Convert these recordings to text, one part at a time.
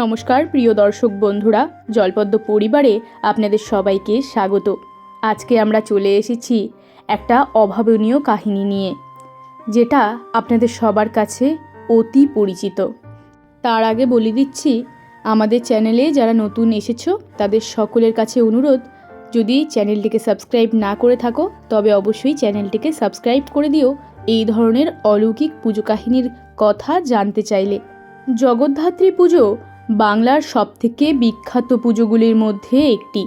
নমস্কার, প্রিয় দর্শক বন্ধুরা। জলপদ্ম পরিবারে আপনাদের সবাইকে স্বাগত। আজকে আমরা চলে এসেছি একটা অভাবনীয় কাহিনী নিয়ে, যেটা আপনাদের সবার কাছে অতি পরিচিত। তার আগে বলে দিচ্ছি, আমাদের চ্যানেলে যারা নতুন এসেছ, তাদের সকলের কাছে অনুরোধ, যদি চ্যানেলটিকে সাবস্ক্রাইব না করে থাকো, তবে অবশ্যই চ্যানেলটিকে সাবস্ক্রাইব করে দিও। এই ধরনের অলৌকিক পুজো কাহিনীর কথা জানতে চাইলে। জগদ্ধাত্রী পুজো বাংলার সবথেকে বিখ্যাত পুজোগুলির মধ্যে একটি,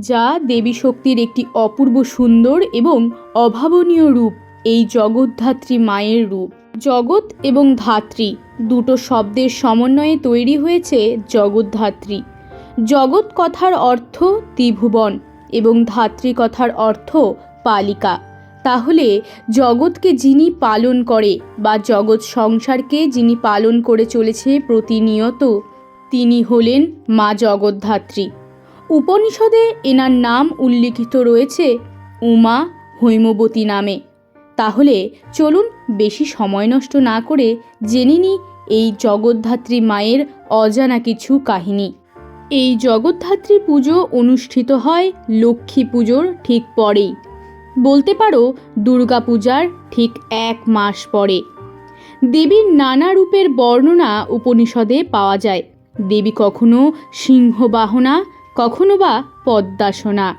যা দেবী শক্তির একটি অপূর্ব সুন্দর এবং অভাবনীয় রূপ, এই জগদ্ধাত্রী মায়ের রূপ। জগৎ এবং ধাত্রী দুটো শব্দের সমন্বয়ে তৈরি হয়েছে জগদ্ধাত্রী। জগৎ কথার অর্থ ত্রিভুবন এবং ধাত্রী কথার অর্থ পালিকা। তাহলে জগৎকে যিনি পালন করে বা জগৎ সংসারকে যিনি পালন করে চলেছে প্রতিনিয়ত তিনি হলেন মা জগদ্ধাত্রী। উপনিষদে এনার নাম উল্লিখিত রয়েছে উমা হৈমবতী নামে। তাহলে চলুন বেশি সময় নষ্ট না করে জেনে নিই এই জগদ্ধাত্রী মায়ের অজানা কিছু কাহিনী। এই জগদ্ধাত্রী পুজো অনুষ্ঠিত হয় লক্ষ্মী পুজোর ঠিক পরেই। বলতে পারো দুর্গাপূজার ঠিক এক মাস পরে। দেবীর নানা রূপের বর্ণনা উপনিষদে পাওয়া যায়। দেবী কখনো সিংহবাহনা, কখনো বা পদ্মাসনা।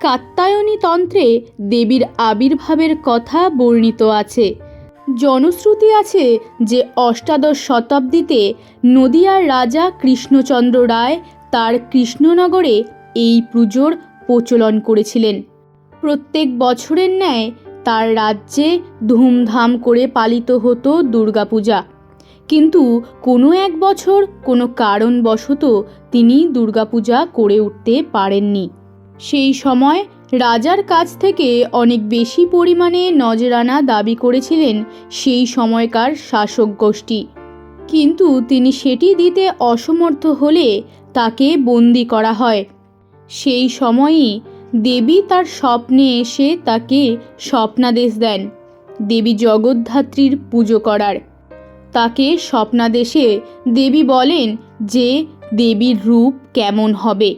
কাত্তায়নী তন্ত্রে দেবীর আবির্ভাবের কথা বর্ণিত আছে। জনশ্রুতি আছে যে অষ্টাদশ শতাব্দীতে নদিয়ার রাজা কৃষ্ণচন্দ্র রায় তার কৃষ্ণনগরে এই পুজোর প্রচলন করেছিলেন। প্রত্যেক বছরের ন্যায় তার রাজ্যে ধুমধাম করে পালিত হতো দুর্গাপূজা। কিন্তু কোনো এক বছর কোনো কারণবশত তিনি দুর্গাপূজা করে উঠতে পারেননি। সেই সময় রাজার কাছ থেকে অনেক বেশি পরিমাণে নজরানা দাবি করেছিলেন সেই সময়কার শাসক গোষ্ঠী। কিন্তু তিনি সেটি দিতে অসমর্থ হলে তাকে বন্দি করা হয়। সেই সময়ই দেবী তার স্বপ্নে এসে তাকে স্বপ্নাদেশ দেন। দেবী জগদ্ধাত্রীর পুজো করার। তাকে স্বপ্নাদেশে দেবী বলেন যে দেবীর রূপ কেমন হবে।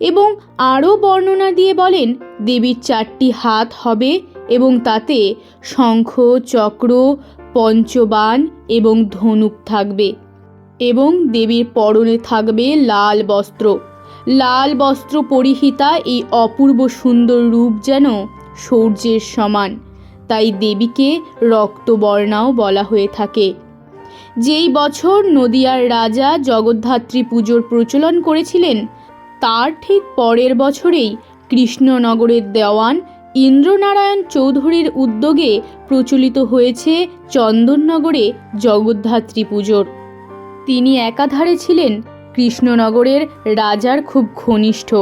এবং আরও বর্ণনা দিয়ে বলেন, দেবীর চারটি হাত হবে এবং তাতে শঙ্খ, চক্র, পঞ্চবান এবং ধনুক থাকবে। এবং দেবীর পরনে থাকবে লাল বস্ত্র। লাল বস্ত্র পরিহিতা এই অপূর্ব সুন্দর রূপ যেন সূর্যের সমান। তাই দেবীকে রক্তবর্ণাও বলা হয়ে থাকে। যেই বছর নদিয়ার রাজা জগদ্ধাত্রী পুজোর প্রচলন করেছিলেন, তার ঠিক পরের বছরেই কৃষ্ণনগরের দেওয়ান ইন্দ্রনারায়ণ চৌধুরীর উদ্যোগে প্রচলিত হয়েছে চন্দননগরে জগদ্ধাত্রী পুজোর। তিনি একাধারে ছিলেন কৃষ্ণনগরের রাজার খুব ঘনিষ্ঠ।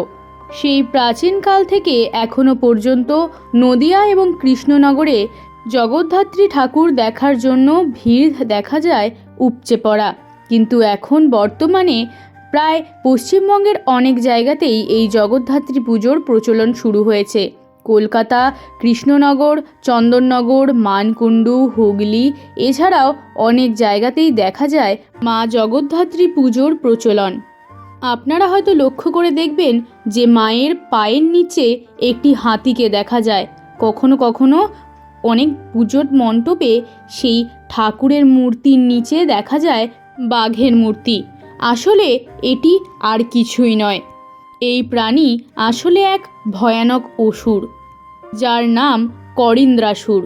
সেই প্রাচীনকাল থেকে এখনও পর্যন্ত নদিয়া এবং কৃষ্ণনগরে জগদ্ধাত্রী ঠাকুর দেখার জন্য ভিড় দেখা যায় উপচে পড়া। কিন্তু এখন বর্তমানে প্রায় পশ্চিমবঙ্গের অনেক জায়গাতেই এই জগদ্ধাত্রী পুজোর প্রচলন শুরু হয়েছে। কলকাতা, কৃষ্ণনগর, চন্দননগর, মানকুণ্ডু, হুগলি এছাড়াও অনেক জায়গাতেই দেখা যায় মা জগদ্ধাত্রী পুজোর প্রচলন। আপনারা হয়তো লক্ষ্য করে দেখবেন যে মায়ের পায়ের নিচে একটি হাতিকে দেখা যায়। কখনো কখনো অনেক পুজোর মণ্ডপে সেই ঠাকুরের মূর্তির নিচে দেখা যায় বাঘের মূর্তি। আসলে এটি আর কিছুই নয়। এই প্রাণী আসলে এক ভয়ানক অসুর, যার নাম করিন্দ্রাসুর।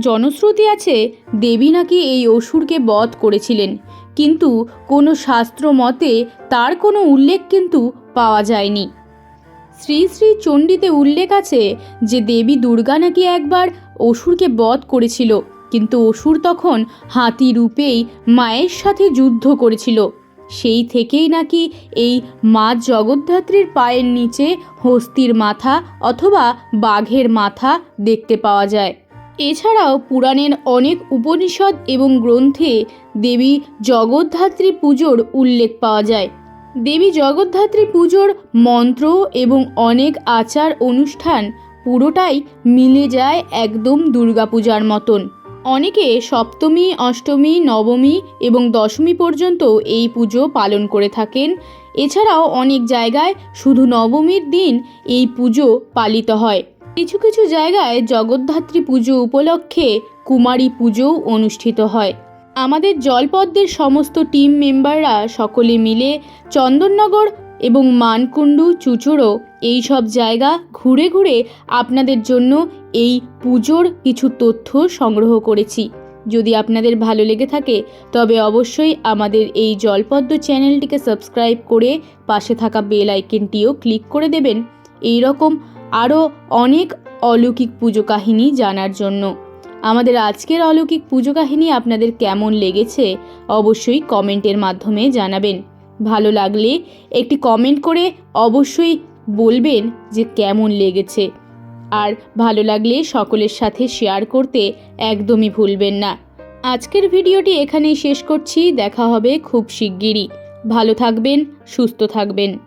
জনশ্রুতি আছে দেবী নাকি এই অসুরকে বধ করেছিলেন, কিন্তু কোনো শাস্ত্র মতে তার কোনো উল্লেখ কিন্তু পাওয়া যায়নি। শ্রী শ্রী চণ্ডীতে উল্লেখ আছে যে দেবী দুর্গা নাকি একবার অসুরকে বধ করেছিল, কিন্তু অসুর তখন হাতি রূপেই মায়ের সাথে যুদ্ধ করেছিল। সেই থেকেই নাকি এই মা জগদ্ধাত্রীর পায়ের নিচে হস্তির মাথা অথবা বাঘের মাথা দেখতে পাওয়া যায়। এছাড়াও পুরাণের অনেক উপনিষদ এবং গ্রন্থে দেবী জগদ্ধাত্রী পুজোর উল্লেখ পাওয়া যায়। দেবী জগদ্ধাত্রী পুজোর মন্ত্র এবং অনেক আচার অনুষ্ঠান পুরোটাই মিলে যায় একদম দুর্গাপূজার মতন। অনেকে সপ্তমী, অষ্টমী, নবমী এবং দশমী পর্যন্ত এই পুজো পালন করে থাকেন। এছাড়াও অনেক জায়গায় শুধু নবমীর দিন এই পুজো পালিত হয়। কিছু কিছু জায়গায় জগদ্ধাত্রী পুজো উপলক্ষে কুমারী পুজোও অনুষ্ঠিত হয়। আমাদের জলপদ্মের সমস্ত টিম মেম্বাররা সকলে মিলে চন্দননগর এবং মানকুণ্ডু, চুচুড়ো এই সব জায়গা ঘুরে ঘুরে আপনাদের জন্য এই পুজোর কিছু তথ্য সংগ্রহ করেছি। যদি আপনাদের ভালো লেগে থাকে, তবে অবশ্যই আমাদের এই জলপদ্ম চ্যানেলটিকে সাবস্ক্রাইব করে পাশে থাকা বেল আইকনটিও ক্লিক করে দেবেন। এই রকম আরও অনেক অলৌকিক পুজো কাহিনী জানার জন্য। আমাদের আজকের অলৌকিক পুজো কাহিনী আপনাদের কেমন লেগেছে অবশ্যই কমেন্টের মাধ্যমে জানাবেন। ভালো লাগলে একটি কমেন্ট করে অবশ্যই বলবেন যে কেমন লেগেছে। আর ভালো লাগলে সকলের সাথে শেয়ার করতে একদমই ভুলবেন না। আজকের ভিডিওটি এখানেই শেষ করছি। দেখা হবে খুব শিগগিরই। ভালো থাকবেন, সুস্থ থাকবেন।